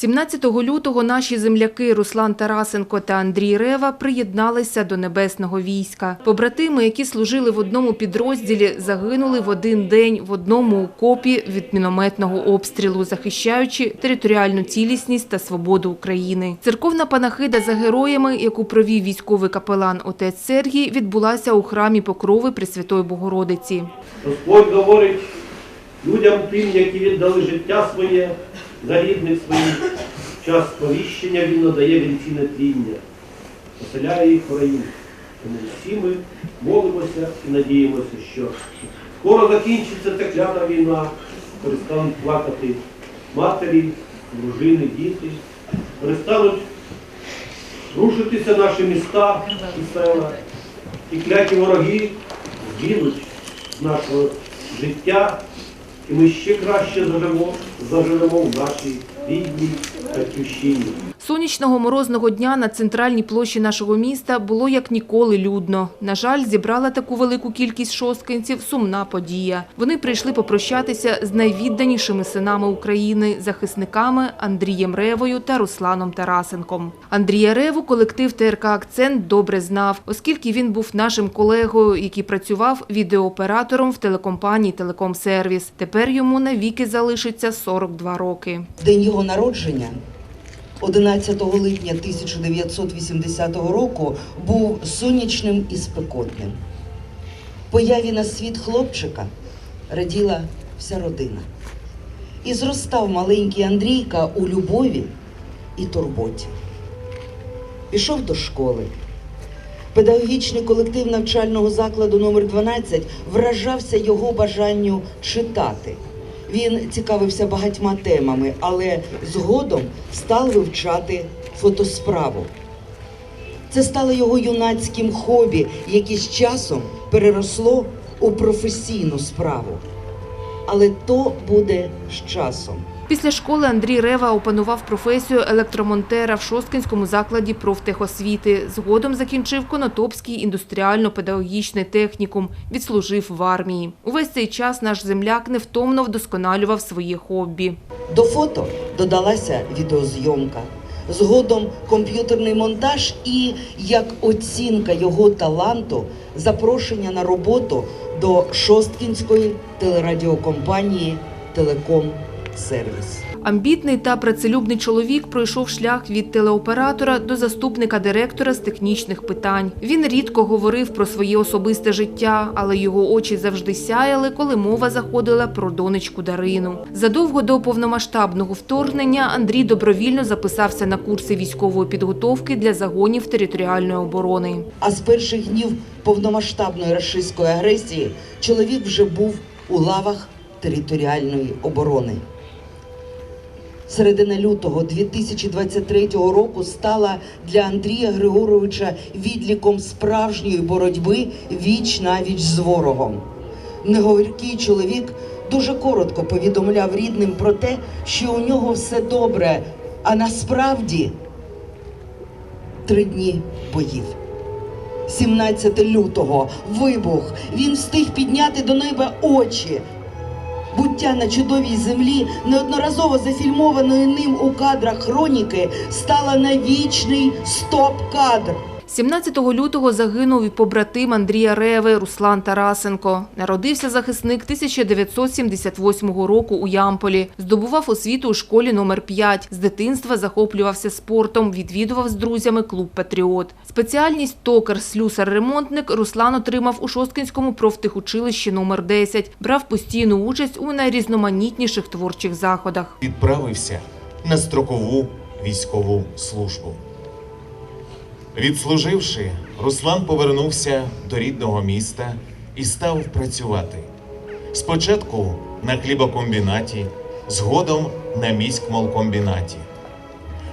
17 лютого наші земляки Руслан Тарасенко та Андрій Рева приєдналися до небесного війська. Побратими, які служили в одному підрозділі, загинули в один день в одному окопі від мінометного обстрілу, захищаючи територіальну цілісність та свободу України. Церковна панахида за героями, яку провів військовий капелан отець Сергій, відбулася у храмі Покрови Пресвятої Богородиці. Господь говорить людям тим, які віддали життя своє за рідних своїх. Час сповіщення Він надає вінціне тління, поселяє їх раю. Тому всі ми молимося і надіємося, що скоро закінчиться ця клята війна, перестануть плакати матері, дружини, діти, перестануть рушитися наші міста і села, і кляті вороги згинуть нашого життя, і ми ще краще заживемо, заживемо в нашій рідній батьківщині. Сонячного морозного дня на центральній площі нашого міста було як ніколи людно. На жаль, зібрала таку велику кількість шосткинців сумна подія. Вони прийшли попрощатися з найвідданішими синами України, захисниками Андрієм Ревою та Русланом Тарасенком. Андрія Реву колектив ТРК «Акцент» добре знав, оскільки він був нашим колегою, який працював відеооператором в телекомпанії «Телекомсервіс». Тепер йому навіки залишиться 42 роки. День його народження 11 липня 1980 року був сонячним і спекотним. Появі на світ хлопчика раділа вся родина. І зростав маленький Андрійка у любові і турботі. Пішов до школи. Педагогічний колектив навчального закладу номер 12 вражався його бажанню читати. Він цікавився багатьма темами, але згодом став вивчати фотосправу. Це стало його юнацьким хобі, яке з часом переросло у професійну справу. Але то буде з часом. Після школи Андрій Рева опанував професію електромонтера в Шосткинському закладі профтехосвіти. Згодом закінчив Конотопський індустріально-педагогічний технікум, відслужив в армії. Увесь цей час наш земляк невтомно вдосконалював своє хобі. До фото додалася відеозйомка. Згодом комп'ютерний монтаж і як оцінка його таланту запрошення на роботу до Шосткінської телерадіокомпанії Телеком Сервіс. Амбітний та працелюбний чоловік пройшов шлях від телеоператора до заступника директора з технічних питань. Він рідко говорив про своє особисте життя, але його очі завжди сяяли, коли мова заходила про донечку Дарину. Задовго до повномасштабного вторгнення Андрій добровільно записався на курси військової підготовки для загонів територіальної оборони. А з перших днів повномасштабної рашистської агресії чоловік вже був у лавах територіальної оборони. Середина лютого 2023 року стала для Андрія Григоровича відліком справжньої боротьби віч на віч з ворогом. Неговіркий чоловік дуже коротко повідомляв рідним про те, що у нього все добре, а насправді три дні боїв. 17 лютого вибух. Він встиг підняти до неба очі. Буття на чудовій землі, неодноразово зафільмованої ним у кадрах хроніки, стала на вічний стоп-кадр. 17 лютого загинув і побратим Андрія Реви Руслан Тарасенко. Народився захисник 1978 року у Ямполі. Здобував освіту у школі номер 5 З дитинства захоплювався спортом, відвідував з друзями клуб Патріот. Спеціальність токар, слюсар, ремонтник Руслан отримав у Шосткинському профтехучилищі номер 10 Брав постійну участь у найрізноманітніших творчих заходах. відправився на строкову військову службу. Відслуживши, Руслан повернувся до рідного міста і став працювати. Спочатку на хлібокомбінаті, згодом на міськмолкомбінаті.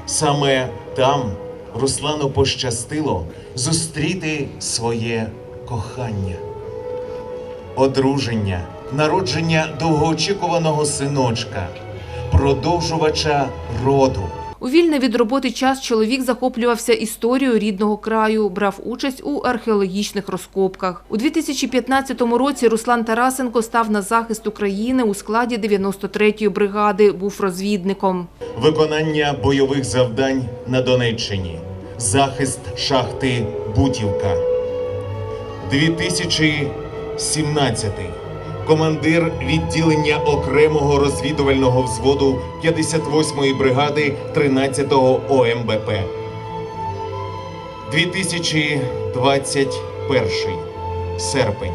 Саме там Руслану пощастило зустріти своє кохання одруження, народження довгоочікуваного синочка, продовжувача роду. У вільний від роботи час чоловік захоплювався історією рідного краю, брав участь у археологічних розкопках. У 2015 році Руслан Тарасенко став на захист України у складі 93-ї бригади, був розвідником. Виконання бойових завдань на Донеччині. Захист шахти Бутівка. 2017. Командир відділення окремого розвідувального взводу 58-ї бригади 13-го ОМБП. 2021. Серпень.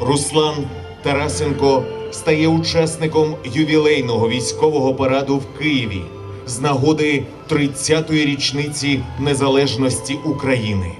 Руслан Тарасенко стає учасником ювілейного військового параду в Києві з нагоди 30-ї річниці незалежності України.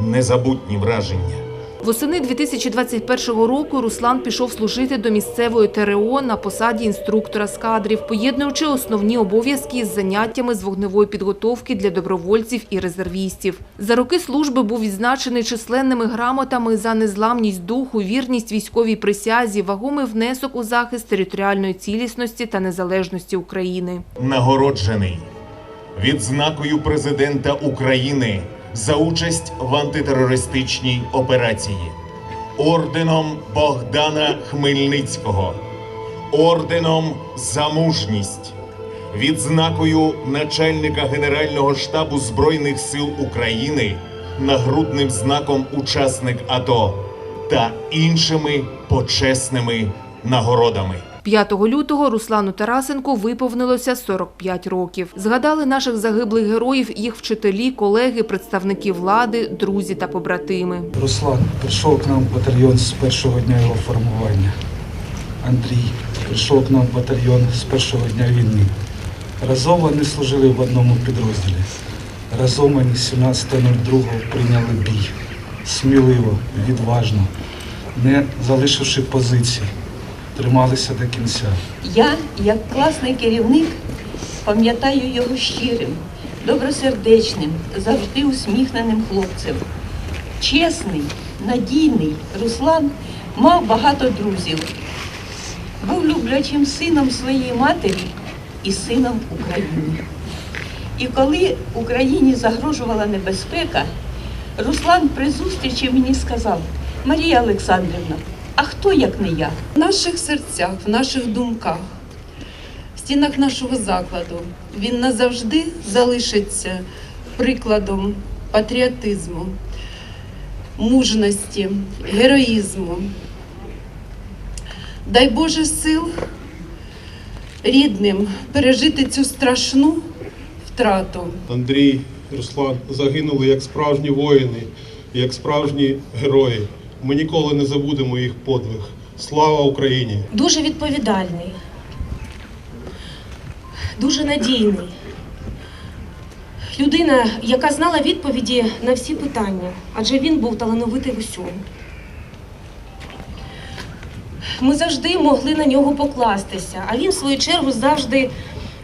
Незабутні враження. Восени 2021 року Руслан пішов служити до місцевої ТРО на посаді інструктора з кадрів, поєднуючи основні обов'язки з заняттями з вогневої підготовки для добровольців і резервістів. За роки служби був відзначений численними грамотами за незламність духу, вірність військовій присязі, вагомий внесок у захист територіальної цілісності та незалежності України. Нагороджений відзнакою президента України за участь в антитерористичній операції, орденом Богдана Хмельницького, орденом за мужність, відзнакою начальника Генерального штабу Збройних сил України, нагрудним знаком учасник АТО та іншими почесними нагородами. 5 лютого Руслану Тарасенку виповнилося 45 років. Згадали наших загиблих героїв, їх вчителі, колеги, представники влади, друзі та побратими. Руслан прийшов к нам в батальйон з першого дня його формування. Андрій прийшов к нам в батальйон з першого дня війни. Разом вони служили в одному підрозділі. Разом вони 17.02 прийняли бій. Сміливо, відважно, не залишивши позицій, трималися до кінця. Я, як класний керівник, пам'ятаю його щирим, добросердечним, завжди усміхненим хлопцем. Чесний, надійний Руслан мав багато друзів. Був люблячим сином своєї матері і сином України. І коли Україні загрожувала небезпека, Руслан при зустрічі мені сказав: Марія Олександрівна, а хто як не я? В наших серцях, в наших думках, в стінах нашого закладу він назавжди залишиться прикладом патріотизму, мужності, героїзму. Дай Боже сил рідним пережити цю страшну втрату. Андрій, Руслан загинули як справжні воїни, як справжні герої. Ми ніколи не забудемо їх подвиг. Слава Україні! дуже відповідальний, дуже надійний. Людина, яка знала відповіді на всі питання, адже він був талановитий в усьому. Ми завжди могли на нього покластися, а він, в свою чергу, завжди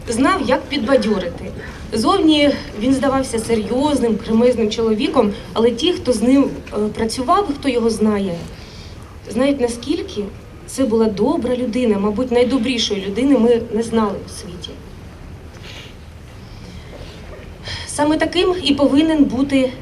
знав, як підбадьорити. Зовні він здавався серйозним, кремезним чоловіком, але ті, хто з ним е, працював, хто його знає, знають наскільки це була добра людина, мабуть, найдобрішої людини ми не знали у світі. Саме таким і повинен бути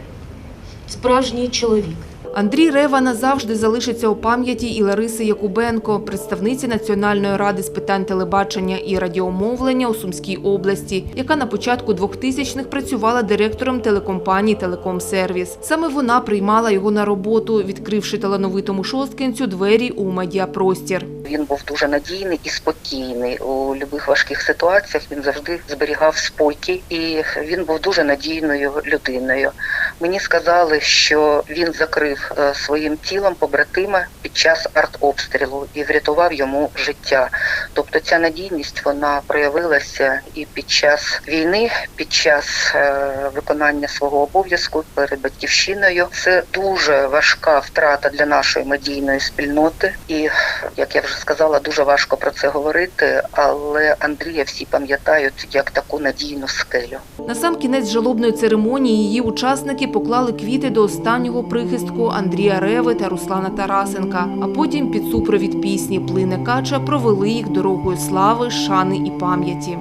справжній чоловік. Андрій Рева назавжди залишиться у пам'яті і Лариси Якубенко, представниці Національної ради з питань телебачення і радіомовлення у Сумській області, яка на початку 2000-х працювала директором телекомпанії Телекомсервіс. Саме вона приймала його на роботу, відкривши талановитому шосткинцю двері у медіапростір. Він був дуже надійний і спокійний у будь-яких важких ситуаціях. Він завжди зберігав спокій, і він був дуже надійною людиною. Мені сказали, що він закрив е, своїм тілом побратима під час артобстрілу і врятував йому життя. Тобто ця надійність вона проявилася і під час війни, під час е, виконання свого обов'язку перед батьківщиною. Це дуже важка втрата для нашої медійної спільноти, і як я вже сказала, дуже важко про це говорити. Але Андрія всі пам'ятають як таку надійну скелю. На сам кінець жалобної церемонії її учасники поклали квіти до останнього прихистку Андрія Реви та Руслана Тарасенка. А потім під супровід пісні Плине кача провели їх дорогою слави, шани і пам'яті.